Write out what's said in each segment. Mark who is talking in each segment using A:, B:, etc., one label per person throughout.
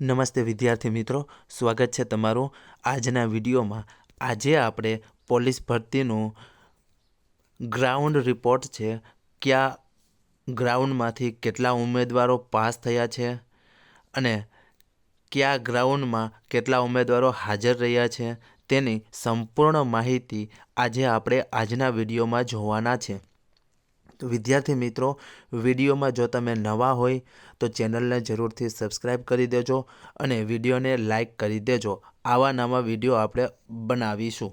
A: નમસ્તે વિદ્યાર્થી મિત્રો, સ્વાગત છે તમારું આજના વિડીયોમાં. આજે આપણે પોલીસ ભરતીનું ગ્રાઉન્ડ રિપોર્ટ છે. કયા ગ્રાઉન્ડમાંથી કેટલા ઉમેદવારો પાસ થયા છે અને કયા ગ્રાઉન્ડમાં કેટલા ઉમેદવારો હાજર રહ્યા છે તેની સંપૂર્ણ માહિતી આજે આપણે આજના વિડીયોમાં જોવાના છે. વિદ્યાર્થી મિત્રો, વિડીયોમાં જો તમે નવા હોય, તો ચેનલને જરૂરથી સબસ્ક્રાઈબ કરી દેજો અને વિડીયોને લાઈક કરી દેજો. આવા નવા વીડિયો આપણે બનાવીશું.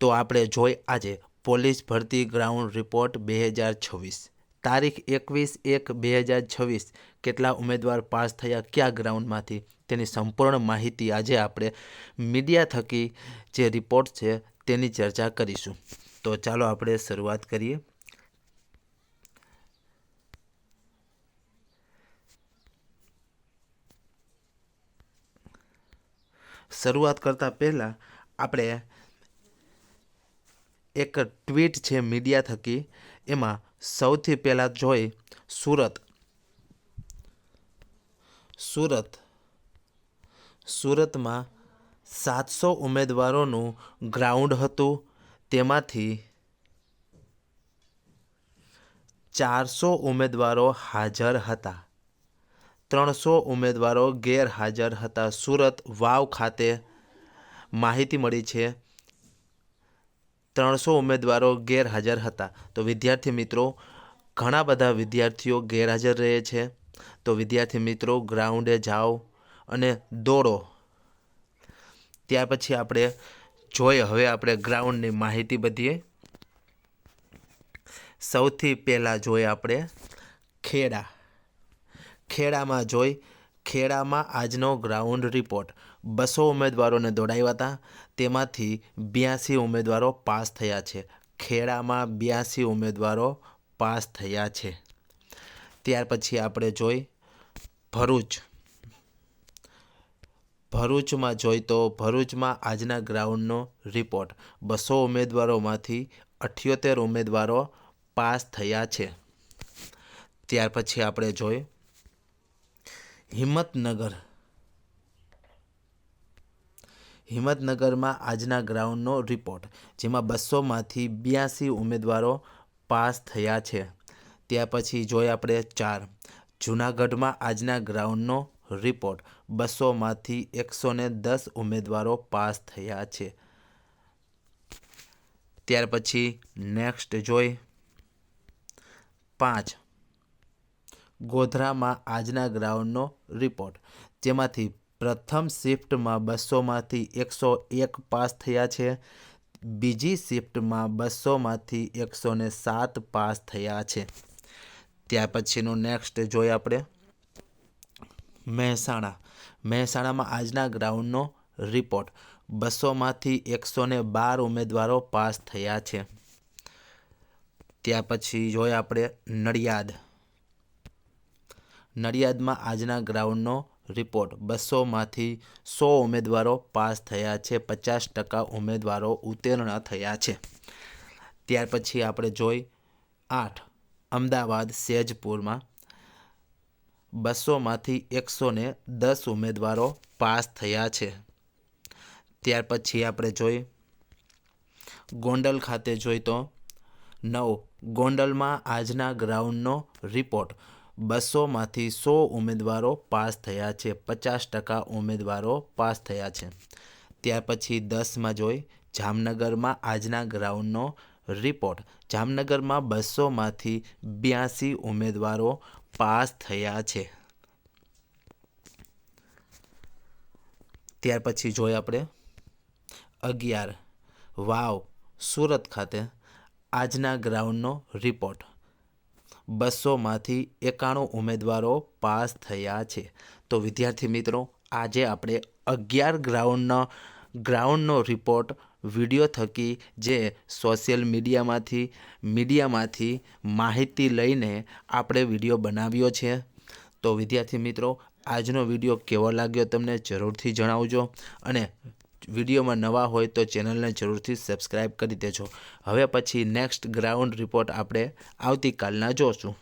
A: તો આપણે જોઈ આજે પોલીસ ભરતી ગ્રાઉન્ડ રિપોર્ટ બે હજાર છવ્વીસ. તારીખ એકવીસ એક બે હજાર છવ્વીસ, કેટલા ઉમેદવાર પાસ થયા, કયા ગ્રાઉન્ડમાંથી, તેની સંપૂર્ણ માહિતી આજે આપણે મીડિયા થકી જે રિપોર્ટ છે તેની ચર્ચા કરીશું. તો ચાલો આપણે શરૂઆત કરીએ. શરૂઆત કરતાં પહેલાં આપણે એક ટ્વીટ છે મીડિયા થકી, એમાં સૌથી પહેલાં જોઈ સુરત. સુરત. સુરતમાં સાતસો ઉમેદવારોનું ગ્રાઉન્ડ હતું, તેમાંથી ચારસો ઉમેદવારો હાજર હતા. ત્રણસો ઉમેદવારો ગેરહાજર હતા. સુરત વાવ ખાતે માહિતી મળી છે, ત્રણસો ઉમેદવારો ગેરહાજર હતા. તો વિદ્યાર્થી મિત્રો, ઘણા બધા વિદ્યાર્થીઓ ગેરહાજર રહે છે. તો વિદ્યાર્થી મિત્રો, ગ્રાઉન્ડે જાઓ અને દોડો. ત્યાર પછી આપણે જોઈએ, હવે આપણે ગ્રાઉન્ડની માહિતી બધીએ સૌથી પહેલાં જોઈએ આપણે ખેડા. ખેડામાં જોઈ ખેડામાં આજનો ગ્રાઉન્ડ રિપોર્ટ. બસો ઉમેદવારોને દોડાવ્યા હતા. તેમાંથી બ્યાસી ઉમેદવારો પાસ થયા છે. ખેડામાં બ્યાસી ઉમેદવારો પાસ થયા છે. ત્યાર પછી આપણે જોઈ ભરૂચ. ભરૂચમાં જોઈ તો ભરૂચમાં આજના ગ્રાઉન્ડનો રિપોર્ટ. બસો ઉમેદવારોમાંથી અઠ્યોતેર ઉમેદવારો પાસ થયા છે. ત્યાર પછી આપણે જોઈ હિંમતનગર. હિંમતનગરમાં આજના ગ્રાઉન્ડનો રિપોર્ટ, જેમાં બસોમાંથી બ્યાસી ઉમેદવારો પાસ થયા છે. ત્યાર પછી જોઈએ આપણે ચાર. જૂનાગઢમાં આજના ગ્રાઉન્ડનો રિપોર્ટ, બસોમાંથી એકસો ને દસ ઉમેદવારો પાસ થયા છે. ત્યાર પછી નેક્સ્ટ જોઈ પાંચ. ગોધરામાં આજના ગ્રાઉન્ડનો રિપોર્ટ. જેમાંથી પ્રથમ શિફ્ટમાં બસોમાંથી એકસો એક પાસ થયા છે. બીજી શિફ્ટમાં બસોમાંથી એકસો ને સાત પાસ થયા છે. ત્યાર પછીનું નેક્સ્ટ જોઈએ આપણે. મહેસાણા. મહેસાણામાં આજના ગ્રાઉન્ડનો રિપોર્ટ. બસોમાંથી એકસો ને બાર ઉમેદવારો પાસ થયા છે. ત્યાર પછી જોઈએ આપણે નડિયાદ. નડિયાદમાં આજના ગ્રાઉન્ડનો રિપોર્ટ. બસોમાંથી સો ઉમેદવારો પાસ થયા છે. પચાસ ટકા ઉમેદવારો ઉત્તીર્ણ થયા છે. ત્યાર પછી આપણે જોઈ આઠ. અમદાવાદ, સેજપુરમાં બસોમાંથી એકસો ને દસ ઉમેદવારો પાસ થયા છે. ત્યાર પછી આપણે જોઈ ગોંડલ ખાતે જોઈ તો નવ. ગોંડલમાં આજના ગ્રાઉન્ડનો રિપોર્ટ. બસોમાંથી સો ઉમેદવારો પાસ થયા છે, પચાસ ટકા ઉમેદવારો પાસ થયા છે. ત્યાર પછી દસમાં જોઈ જામનગરમાં આજના ગ્રાઉન્ડનો રિપોર્ટ. જામનગરમાં બસોમાંથી બ્યાસી ઉમેદવારો પાસ થયા છે. ત્યાર પછી જોઈએ આપણે અગિયાર. વાવ, સુરત ખાતે આજના ગ્રાઉન્ડનો રિપોર્ટ. બસોમાંથી એકાણું ઉમેદવારો પાસ થયા છે. તો વિદ્યાર્થી મિત્રો, આજે આપણે અગિયાર ગ્રાઉન્ડનો ગ્રાઉન્ડનો રિપોર્ટ, વીડિયો થકી જે સોશિયલ મીડિયામાંથી મીડિયામાંથી માહિતી લઈને આપણે વીડિયો બનાવ્યો છે. તો વિદ્યાર્થી મિત્રો, આજનો વીડિયો કેવો લાગ્યો તમને જરૂરથી જણાવજો અને વિડીયોમાં નવા હોય તો ચેનલને જરૂરથી સબસ્ક્રાઈબ કરી દેજો. હવે પછી નેક્સ્ટ ગ્રાઉન્ડ રિપોર્ટ આપણે આવતીકાલના જોશું.